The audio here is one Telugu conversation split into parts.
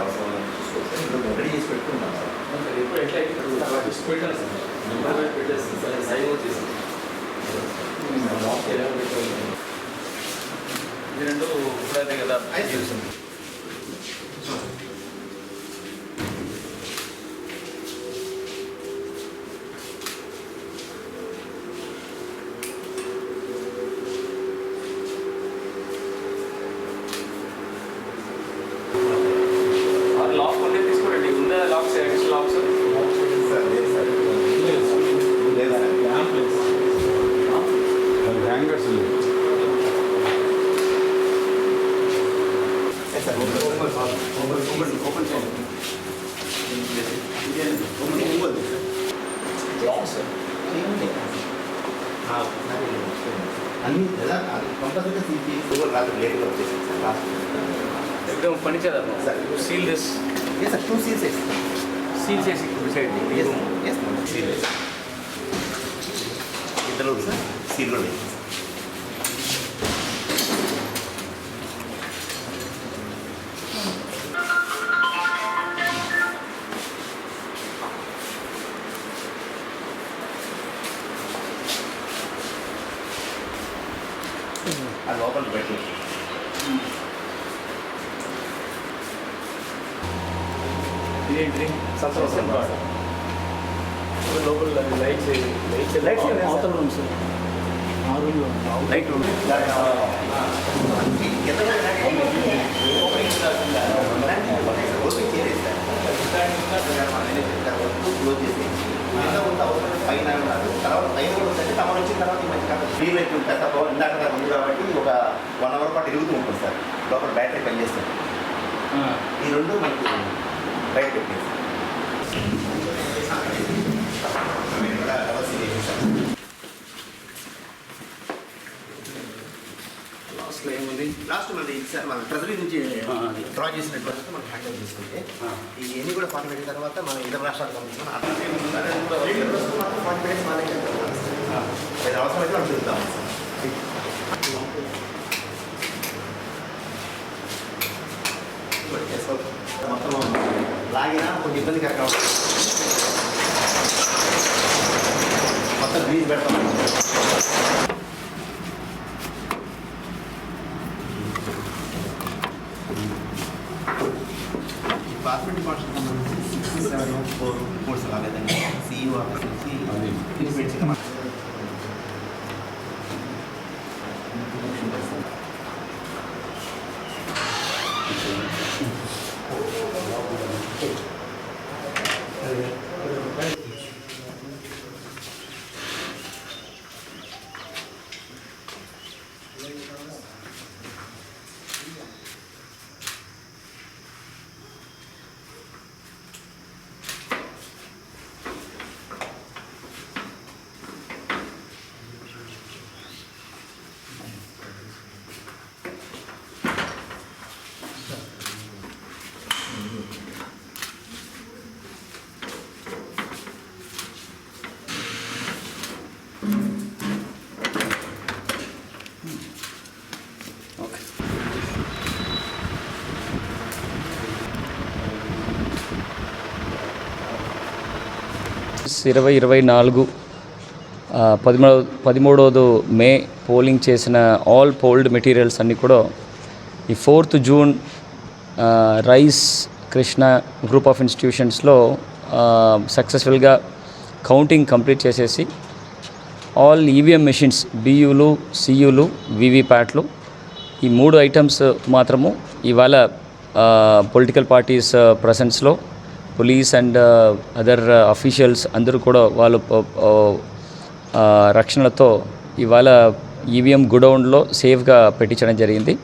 అవసరం ఉందని చూసుకోవచ్చు ఇప్పుడు రెడీ చేసి పెట్టుకున్నాం సార్ ఎప్పుడు ఎట్లా పెట్టాను సార్ నెంబర్ పెట్టేస్తాను సార్ సైన్ వచ్చేసి ఇది రెండు ఇప్పుడైతే కదా అయితే అది లాక్ ఉంటే తీసుకోండి ఉందా లాక్స్ ఎక్స్ట్రా లాక్స్ సార్ లేదు సార్ లేదు sir hangers yes sir open open open చేయండి ఓపెన్ ఒంగోలు లాక్స్ ఎలా కంపల్సరీగా సీపీ రాత్రి లేట్గా వచ్చేసింది సార్ లాస్ట్ ఎక్కడ పని చేద్దాం. Sir. Seal this yes sir two seals వేస్తాం సీల్ చేసి సీల్ ఇద్దరు సార్ సీల్ కూడా ఆ లోపల పెట్టి ఇదేంటి సబ్స్క్రిప్షన్ కార్డ్ లోపల లైట్స్ లైట్స్ Lights ఏం లేదు, sir. అవతల రూమ్స్ ఆ రూమ్లో లైట్ రూమ్ ఉంది కాబట్టి ఒక వన్ అవర్ పాటు తిరుగుతూ ఉంటుంది సార్ లోపల బ్యాటరీ పనిచేస్తుంది ఈ రెండు మనకి బయట పెట్టేసి లాస్ట్లో ఏముంది లాస్ట్ మనది సార్ మన ట్రెజరీ నుంచి ఆ, అది. మనం హ్యాండిల్ చేసుకుంటే ఇవన్నీ కూడా ఫార్టీ పెట్టిన తర్వాత మనం ఇతర రాష్ట్రాలకు పంపించుకుని ఫార్టీ మినిట్స్ మనకి అవసరమైతే మనం చూద్దాం మొత్తం లాగినా కొంచెం ఇబ్బందికరంగా ఉంటుంది మొత్తం బీజ్ పెడతాం డిపార్ట్మెంట్ డిపార్ట్మెంట్ సంబంధించి సిక్స్ సెవెన్ ఫోర్ రిపోర్ట్స్ రాలేదండి సిఇఓ ఆఫీస్ నుంచి చేయడం ఇరవై ఇరవై నాలుగు పదమూడో పదిమూడవ మే పోలింగ్ చేసిన ఆల్ పోల్డ్ మెటీరియల్స్ అన్నీ కూడా ఈ fourth June Rise Krishna group of ఇన్స్టిట్యూషన్స్లో సక్సెస్ఫుల్గా కౌంటింగ్ కంప్లీట్ చేసేసి ఆల్ ఈవీఎం మెషిన్స్ బియూలు సియులు వివిప్యాట్లు ఈ మూడు ఐటమ్స్ మాత్రము ఇవాళ పొలిటికల్ పార్టీస్ ప్రజెన్స్లో పోలీస్ అండ్ అదర్ అఫీషియల్స్ అందరూ కూడా వాళ్ళు రక్షణలతో ఇవాళ ఈవీఎం గుడౌన్లో సేఫ్గా పెట్టించడం జరిగింది.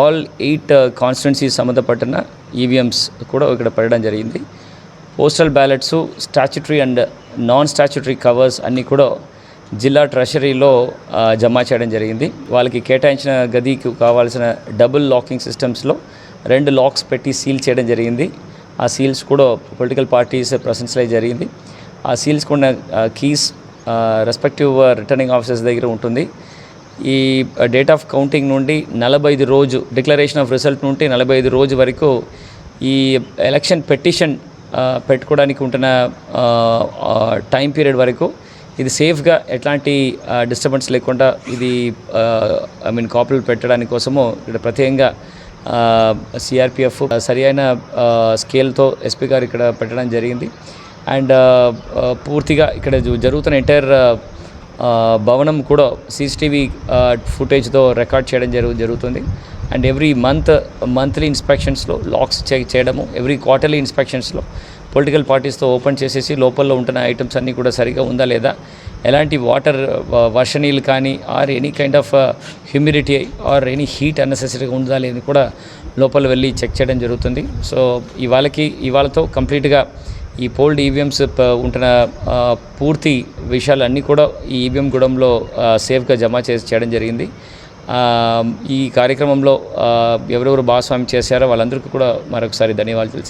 ఆల్ ఎయిట్ కాన్స్టిట్యున్సీస్ సంబంధపడిన ఈవీఎంస్ కూడా ఇక్కడ పెట్టడం జరిగింది. Postal ballots statutory and non statutory covers అన్నీ కూడా జిల్లా ట్రెషరీలో జమ చేయడం జరిగింది. వాళ్ళకి కేటాయించిన గదికి కావాల్సిన డబుల్ లాకింగ్ సిస్టమ్స్లో రెండు లాక్స్ పెట్టి సీల్ చేయడం జరిగింది. ఆ సీల్స్ కూడా పొలిటికల్ పార్టీస్ ప్రశంసలే జరిగింది. ఆ సీల్స్ కూడా కీస్ రెస్పెక్టివ్ రిటర్నింగ్ ఆఫీసర్స్ దగ్గర ఉంటుంది. ఈ డేట్ ఆఫ్ కౌంటింగ్ నుండి నలభై ఐదు రోజు డిక్లరేషన్ ఆఫ్ రిజల్ట్ నుండి నలభై ఐదు రోజు వరకు ఈ ఎలక్షన్ పెటిషన్ పెట్టుకోవడానికి ఉంటున్న టైం పీరియడ్ వరకు ఇది సేఫ్గా ఎట్లాంటి డిస్టర్బెన్స్ లేకుండా ఇది ఐ మీన్ కాపులు పెట్టడానికి కోసము ఇక్కడ ప్రత్యేకంగా సిఆర్పిఎఫ్ సరి అయిన స్కేల్తో ఎస్పీ గారు ఇక్కడ పెట్టడం జరిగింది. అండ్ పూర్తిగా ఇక్కడ జరుగుతున్న ఎంటైర్ భవనం కూడా సీసీటీవీ ఫుటేజ్తో రికార్డ్ చేయడం జరుగు జరుగుతుంది. అండ్ ఎవ్రీ మంత్ మంత్లీ ఇన్స్పెక్షన్స్లో లాక్స్ చెక్ చేయడము ఎవ్రీ క్వార్టర్లీ ఇన్స్పెక్షన్స్లో పొలిటికల్ పార్టీస్తో ఓపెన్ చేసేసి లోపల ఉంటున్న ఐటమ్స్ అన్నీ కూడా సరిగా ఉందా లేదా ఎలాంటి వాటర్ వర్షనీళ్ళు కానీ or any kind of humidity or any heat అన్నెసెసరీగా ఉందా లేదని కూడా లోపల వెళ్ళి చెక్ చేయడం జరుగుతుంది. సో ఇవాళకి ఇవాళతో కంప్లీట్గా ఈ పోల్డ్ ఈవీఎంస్ ఉంటున్న పూర్తి విషయాలన్నీ కూడా ఈ ఈవీఎం గూడెంలో సేఫ్గా జమ చేసి చేయడం జరిగింది. ఈ కార్యక్రమంలో ఎవరెవరు భాగస్వామ్యం చేశారో వాళ్ళందరికీ కూడా మరొకసారి ధన్యవాదాలు తెలుసు.